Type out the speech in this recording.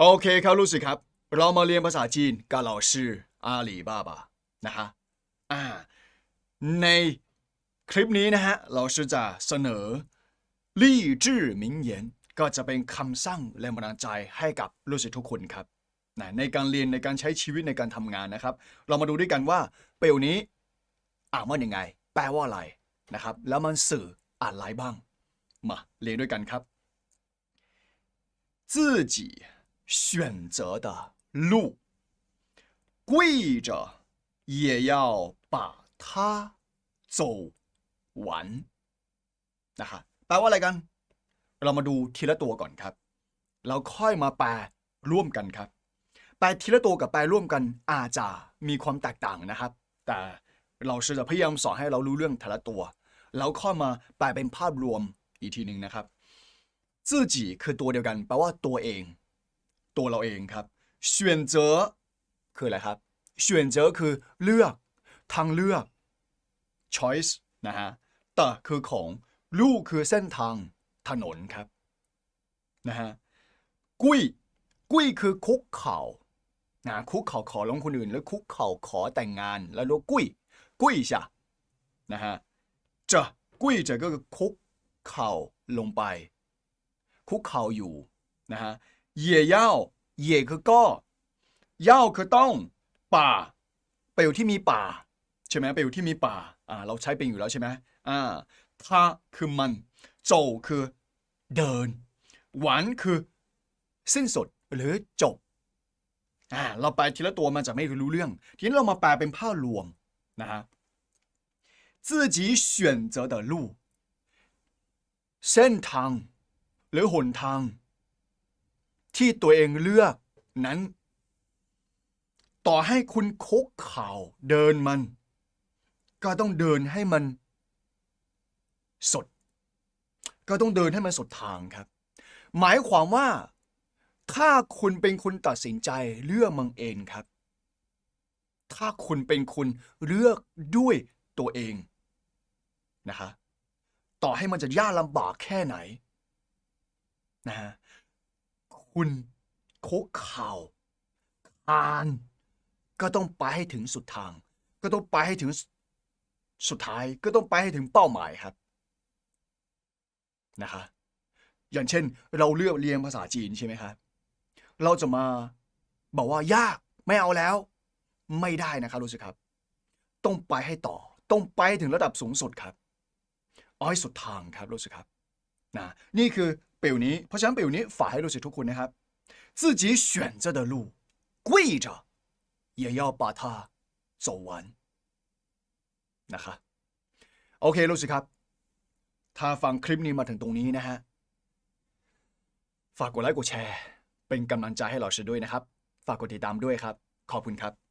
โอเคครับรู้สึกครับ เรามาเรียนภาษาจีนกับเราชื่ออาลีบาบานะฮะอ่าในคลิปนี้นะฮะเราชื่อจะเสนอลี่จื่อหมิงเยนก็จะเป็นคำสั่งแรงบันดาลใจให้กับรู้สึกทุกคนครับนะในการเรียนในการใช้ชีวิตในการทำงานนะครับ เรามาดูด้วยกันว่าเปลนี้อ่านว่ายังไง แปลว่าอะไรนะครับ แล้วมันสื่ออะไรบ้าง มาเรียนด้วยกันครับ自己选择的路，跪着也要把它走完นะครับแปลว่าอะไรกัน เรามาดูทีละตัวก่อนครับ เราค่อยมาแปลร่วมกันครับ แปลทีละตัวกับแปลร่วมกันอาจจะมีความแตกต่างนะครับ แต่เราจะพยายามสอนให้เรารู้เรื่องแต่ละตัว แล้วค่อยมาแปลเป็นภาพรวมอีกทีหนึ่งนะครับ 自己คือตัวเดียวกันแปลว่าตัวเอง ตัวเราเองครับเฉีคืออะไรครับเฉีคือเลือกทางเลือก choice นะฮะแต่คือของลู่คือเส้นทางถนนครับนะฮะกุ้ยกุ้ยคือคุกเข่านะคุกเข่าขอลงคนอื่น แล้วคุกเข่าขอแต่งงาน แล้วเรียกุ้ยกุ้ยจ้ะนะฮะจะกุ้ยจะก็คือคุกเข่าลงไป คุกเข่าอยู่นะฮะเหย่เย่า เหย่คือก็เย่าคือต้อง ป่าไปอยู่ที่มีป่า ใช่ไหมไปอยู่ที่มีป่าอ่าเราใช้เป็นอยู่แล้วใช่ไหมอ่าท่าคือมันโจคือ เดิน หวานคือ สิ้นสุดหรือจบอ่าเราไปทีละตัวมันจะไม่รู้เรื่อง ทีนี้เรามาแปลเป็นภาพรวมนะฮะ自己选择的路เส้นทาง หรือหนทาง ที่ตัวเองเลือกนั้น ต่อให้คุณคุกเข่าเดินมัน ก็ต้องเดินให้มัน สด ก็ต้องเดินให้มันสดทางครับ หมายความว่า ถ้าคุณเป็นคนตัดสินใจเลือกมังเองครับ ถ้าคุณเป็นคนเลือกด้วยตัวเองนะคะต่อให้มันจะยากลำบากแค่ไหนนะฮะ คุณคุกเข่าคานก็ต้องไปให้ถึงสุดทาง ก็ต้องไปให้ถึงสุดท้ายก็ต้องไปให้ถึงเป้าหมายครับนะคะอย่างเช่น เราเลือกเรียนภาษาจีนใช่ไหมครับเราจะมาบอกว่ายากไม่เอาแล้ว ไม่ได้นะครับรู้สึกครับ ต้องไปให้ต่อ ต้องไปถึงระดับสูงสุดครับอาให้สุดทางครับรู้สึกครับ นะนี่คือประนี้ เพราะฉะนั้นประนี้ฝากให้ลูกศิษย์ทุกคนนะครับ自己选择的路跪着也要把它走完นะครับโอเคลูกศิษย์ครับ ถ้าฟังคลิปนี้มาถึงตรงนี้นะฮะฝากกดไลค์กดแชร์ เป็นกำลังใจให้เราเชด้วยนะครับ ฝากกดติดตามด้วยครับ ขอบคุณครับ